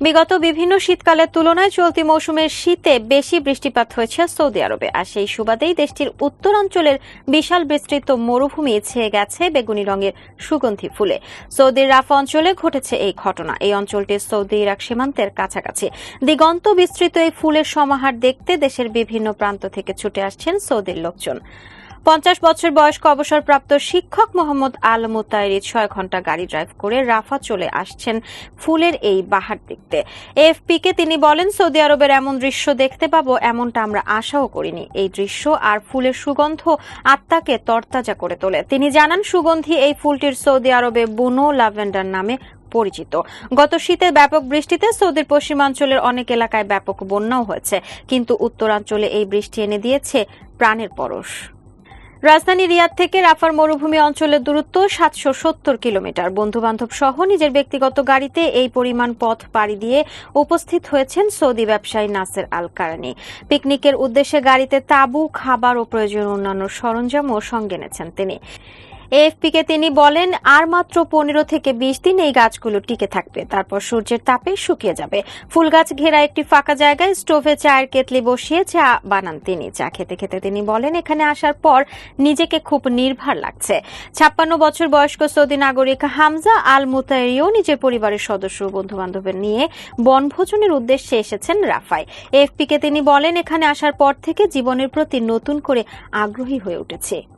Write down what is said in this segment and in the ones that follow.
বিগত বিভিন্ন শীতকালের তুলনায় চলতি মৌসুমের শীতে বেশি বৃষ্টিপাত হয়েছে সৌদি আরবে। আর সেই সুবাদেই দেশটির উত্তরাঞ্চলের বিশাল বিস্তৃত মরুভূমি ছেয়ে গেছে বেগুনি রঙের সুগন্ধি ফুলে। সৌদির রাফা অঞ্চলে ঘটেছে এই ঘটনা। এই অঞ্চলটি সৌদি ইরাক সীমান্তের কাছাকাছি। দিগন্ত বিস্তৃত এই ফুলের সমাহার দেখতে দেশের বিভিন্ন প্রান্ত থেকে ছুটে আসছেন সৌদির লোকজন। পঞ্চাশ বছর বয়স্ক অবসরপ্রাপ্ত শিক্ষক মোহাম্মদ আল মুতাইরি ছয় ঘণ্টা গাড়ি ড্রাইভ করে রাফা চলে আসছেন ফুলের এই বাহার দেখতে। এফপিকে তিনি বলেন, সৌদি আরবের এমন দৃশ্য দেখতে পাবো, এমনটা আমরা আশাও করিনি। এই দৃশ্য আর ফুলের সুগন্ধ আত্মাকে তরতাজা করে তোলে। তিনি জানান, সুগন্ধি এই ফুলটির সৌদি আরবে বুনো লাভেন্ডার নামে পরিচিত। গত শীতে ব্যাপক বৃষ্টিতে সৌদির পশ্চিমাঞ্চলের অনেক এলাকায় ব্যাপক বন্যাও হয়েছে। কিন্তু উত্তরাঞ্চলে এই বৃষ্টি এনে দিয়েছে প্রাণের পরশ। রাজধানী রিয়াদ থেকে রাফার মরুভূমি অঞ্চলের দূরত্ব সাতশো সত্তর কিলোমিটার। বন্ধু বান্ধব সহ নিজের ব্যক্তিগত গাড়িতে এই পরিমাণ পথ পাড়ি দিয়ে উপস্থিত হয়েছেন সৌদি ব্যবসায়ী নাসের আল কারানি পিকনিকের উদ্দেশ্যে গাড়িতে তাবু, খাবার ও প্রয়োজন অন্যান্য সরঞ্জামও সঙ্গে এনেছেন তিনি। এএফপিকে তিনি বলেন, আর মাত্র পনেরো থেকে বিশ দিন এই গাছগুলো টিকে থাকবে। তারপর সূর্যের তাপে শুকিয়ে যাবে। ফুল গাছ ঘেরা একটি ফাঁকা জায়গায় স্টোভে চায়ের কেতলি বসিয়ে চা বানান তিনি। চা খেতে খেতে তিনি বলেন, এখানে আসার পর নিজেকে খুব নির্ভার লাগছে। ছাপ্পান্ন বছর বয়স্ক সৌদি নাগরিক হামজা আল মুতাইরিও নিজের পরিবারের সদস্য বন্ধু বান্ধবের নিয়ে বনভোজনের উদ্দেশ্যে এসেছেন রাফায়। এফপিকে তিনি বলেন, এখানে আসার পর থেকে জীবনের প্রতি নতুন করে আগ্রহী হয়ে উঠেছে।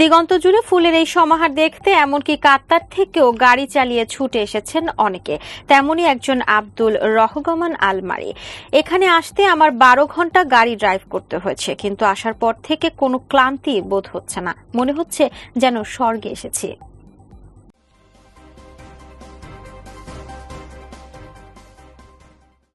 দিগন্ত জুড়ে ফুলের এই সমাহার দেখতে, এমনকি কাতার থেকেও গাড়ি চালিয়ে ছুটে এসেছেন অনেকে। তেমনি একজন আব্দুল রহগমান আলমারি। এখানে আসতে আমার বারো ঘণ্টা গাড়ি ড্রাইভ করতে হয়েছে, কিন্তু আসার পর থেকে কোনো ক্লান্তি বোধ হচ্ছে না। মনে হচ্ছে যেন স্বর্গে এসেছি।